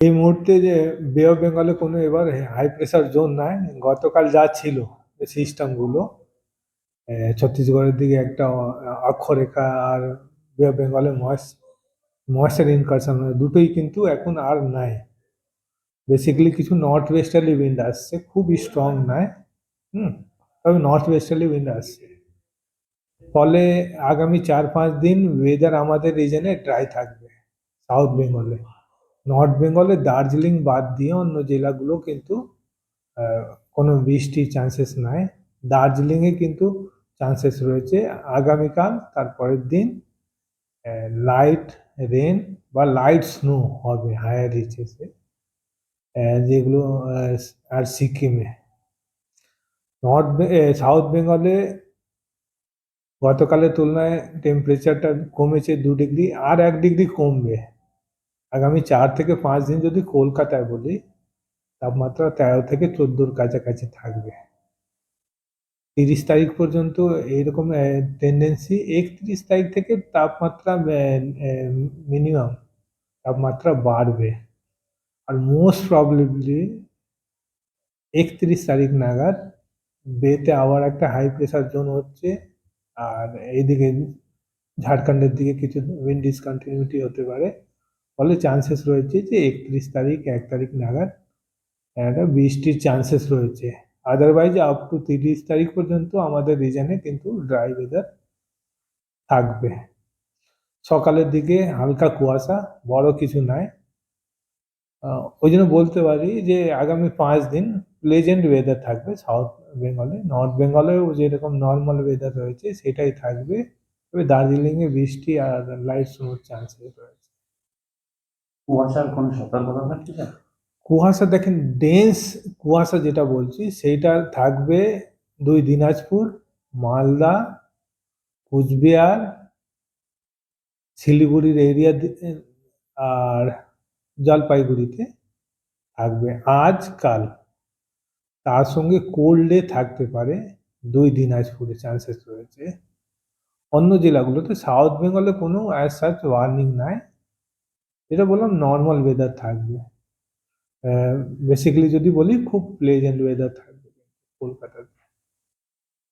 এই মুহূর্তে যে বে অফ বেঙ্গলে কোনো এবার হাই প্রেসার জোন নাই। গতকাল যা ছিল সিস্টেমগুলো ছত্তিশগড়ের দিকে একটা অক্ষরেখা আর বে অফ বেঙ্গলে ময়েস ময়েশ্চার ইনকারশন দুটোই কিন্তু এখন আর নাই। বেসিক্যালি কিছু নর্থ ওয়েস্টার্লি উইন্ড আসছে, খুব স্ট্রং নয় হুম? তবে নর্থ ওয়েস্টার্লি উইন্ড আসছে। ফলে আগামী চার পাঁচ দিন ওয়েদার আমাদের রিজনে ড্রাই থাকবে সাউথ বেঙ্গলে নর্থ বেঙ্গলে দার্জিলিং বাদ দিয়ে অন্য জেলাগুলো কিন্তু কোনো বৃষ্টির চান্সেস নাই। দার্জিলিংয়ে কিন্তু চান্সেস রয়েছে। আগামীকাল তারপরের দিন লাইট রেন বা লাইট স্নো হবে হায়ার রিচেসে যেগুলো আর সিকিমে। নর্থ সাউথ বেঙ্গলে গতকালের তুলনায় টেম্পারেচারটা কমেছে দু ডিগ্রি আর এক ডিগ্রি কমবে। আগামী চার থেকে পাঁচ দিন যদি কলকাতায় বলি, তাপমাত্রা তেরো থেকে চোদ্দোর কাছাকাছি থাকবে। তিরিশ তারিখ পর্যন্ত এইরকম টেন্ডেন্সি একত্রিশ তারিখ থেকে তাপমাত্রা মিনিমাম তাপমাত্রা বাড়বে। আর মোস্ট প্রবলেবলি একত্রিশ তারিখ নাগাদ বেতে আবার একটা হাই প্রেসার জোন হচ্ছে, আর এইদিকে ঝাড়খণ্ডের দিকে কিছু উইন্ড ডিসকন্টিনিউটি হতে পারে। ফলে চান্সেস রয়েছে যে একত্রিশ তারিখ, এক তারিখ নাগাদ একটা বৃষ্টির চান্সেস রয়েছে। আদারওয়াইজ আপ টু তিরিশ তারিখ পর্যন্ত আমাদের রিজনে কিন্তু ড্রাই ওয়েদার থাকবে। সকালের দিকে হালকা কুয়াশা, বড় কিছু নাই। ওই জন্য বলতে পারি যে আগামী পাঁচ দিন প্লেজেন্ট ওয়েদার থাকবে সাউথ বেঙ্গলে নর্থ বেঙ্গলেও যেরকম নর্মাল ওয়েদার রয়েছে, সেটাই থাকবে। তবে দার্জিলিংয়ে বৃষ্টি আর লাইট স্নোর চান্সেস রয়েছে। কুয়াশার কোনো সতর্কতা থাকছে কুয়াশা দেখেন ডেন্স কুয়াশা যেটা বলছি, সেইটা থাকবে দুই দিনাজপুর, মালদা, কুচবিহার, শিলিগুড়ির এরিয়া আর জলপাইগুড়িতে থাকবে আজ কাল তার সঙ্গে কোল্ডে থাকতে পারে, দুই দিনাজপুরে চান্সেস রয়েছে। অন্য জেলাগুলোতে সাউথ বেঙ্গলে কোনো অ্যাজ সাচ ওয়ার্নিং নাই। যেটা বললাম নর্মাল ওয়েদার থাকবে বেসিক্যালি যদি বলি খুব প্লেজেন্ট ওয়েদার থাকবে কলকাতাতে